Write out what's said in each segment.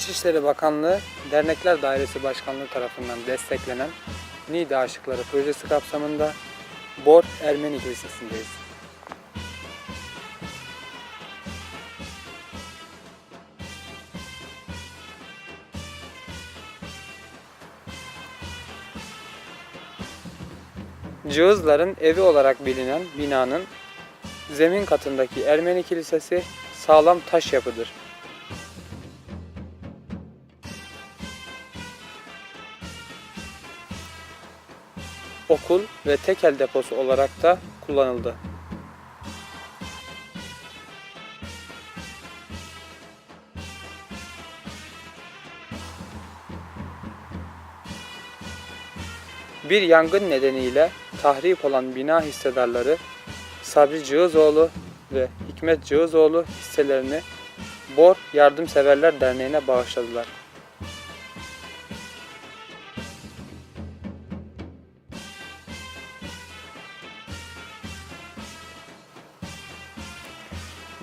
İçişleri Bakanlığı Dernekler Dairesi Başkanlığı tarafından desteklenen Niğde Aşıkları projesi kapsamında Bor Ermeni Kilisesi'ndeyiz. Cığızların evi olarak bilinen binanın zemin katındaki Ermeni kilisesi sağlam taş yapıdır. Okul ve tekel deposu olarak da kullanıldı. Bir yangın nedeniyle tahrip olan bina hissedarları Sabri Cığızoğlu ve Hikmet Cığızoğlu hisselerini Bor Yardımseverler Derneği'ne bağışladılar.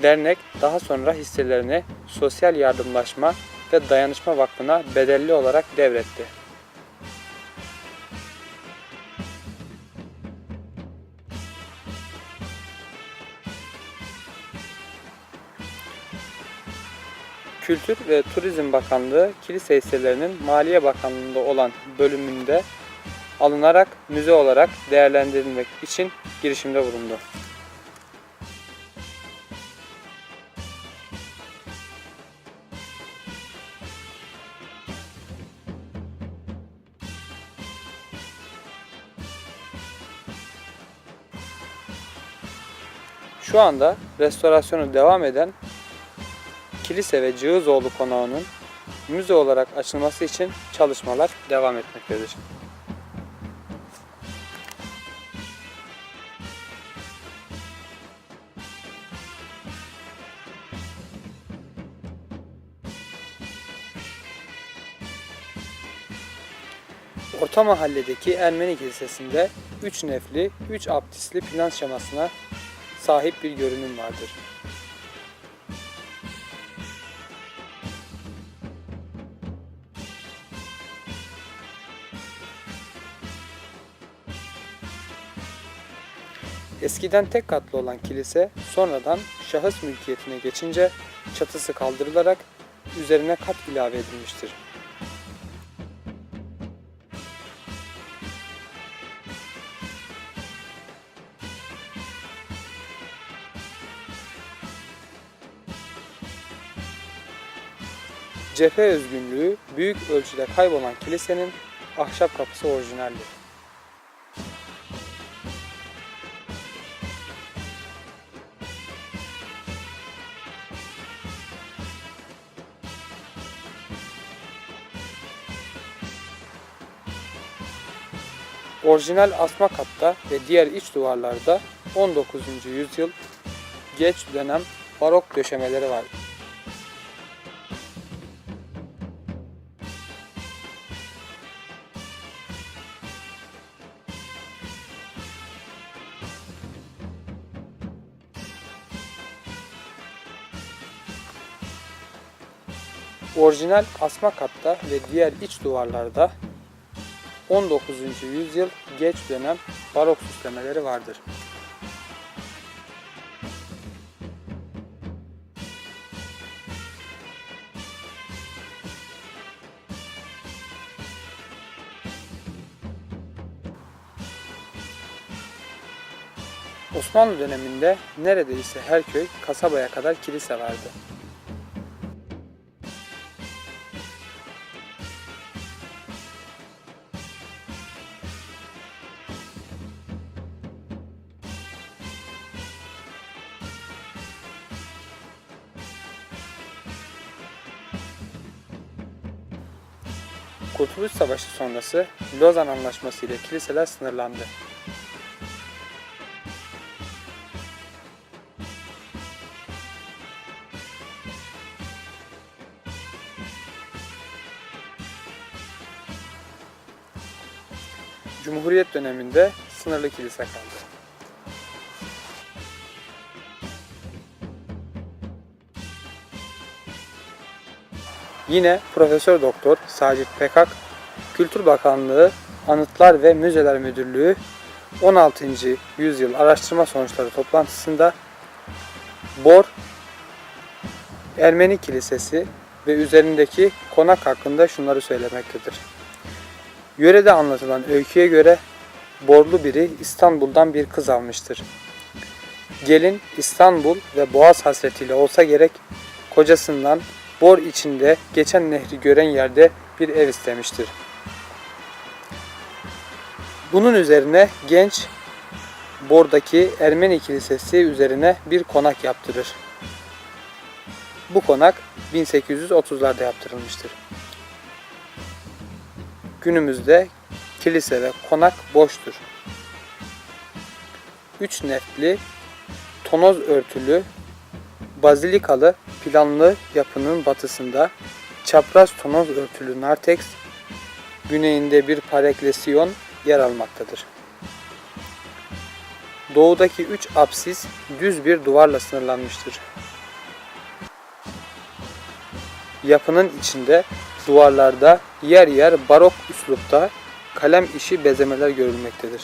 Dernek daha sonra hisselerini Sosyal Yardımlaşma ve Dayanışma Vakfı'na bedelli olarak devretti. Kültür ve Turizm Bakanlığı kilise hisselerinin Maliye Bakanlığı'nda olan bölümünde alınarak müze olarak değerlendirilmek için girişimde bulundu. Şu anda restorasyonu devam eden Kilise ve Cığızoğlu konağının müze olarak açılması için çalışmalar devam etmektedir. Orta mahalledeki Ermeni Kilisesi'nde 3 nefli, 3 abdistli plan şemasına sahip bir görünüm vardır. Eskiden tek katlı olan kilise sonradan şahıs mülkiyetine geçince çatısı kaldırılarak üzerine kat ilave edilmiştir. Cephe özgünlüğü büyük ölçüde kaybolan kilisenin ahşap kapısı orijinaldir. Orijinal asma katta ve diğer iç duvarlarda 19. yüzyıl geç dönem barok döşemeleri var. Orijinal asma katta ve diğer iç duvarlarda 19. yüzyıl geç dönem barok süslemeleri vardır. Osmanlı döneminde neredeyse her köy kasabaya kadar kilise vardı. Kurtuluş Savaşı sonrası Lozan Anlaşması ile kiliseler sınırlandı. Cumhuriyet döneminde sınırlı kilise kaldı. Yine Profesör Doktor Sacit Pekak, Kültür Bakanlığı Anıtlar ve Müzeler Müdürlüğü 16. yüzyıl araştırma sonuçları toplantısında Bor Ermeni Kilisesi ve üzerindeki konak hakkında şunları söylemektedir. Yörede anlatılan öyküye göre Borlu biri İstanbul'dan bir kız almıştır. Gelin İstanbul ve Boğaz hasretiyle olsa gerek kocasından Bor içinde geçen nehri gören yerde bir ev istemiştir. Bunun üzerine genç Bor'daki Ermeni Kilisesi üzerine bir konak yaptırır. Bu konak 1830'larda yaptırılmıştır. Günümüzde kilise ve konak boştur. Üç nefli, tonoz örtülü, bazilikalı planlı yapının batısında çapraz tonoz örtülü narteks, güneyinde bir pareklesyon yer almaktadır. Doğudaki üç apsis düz bir duvarla sınırlanmıştır. Yapının içinde duvarlarda yer yer barok üslupta kalem işi bezemeler görülmektedir.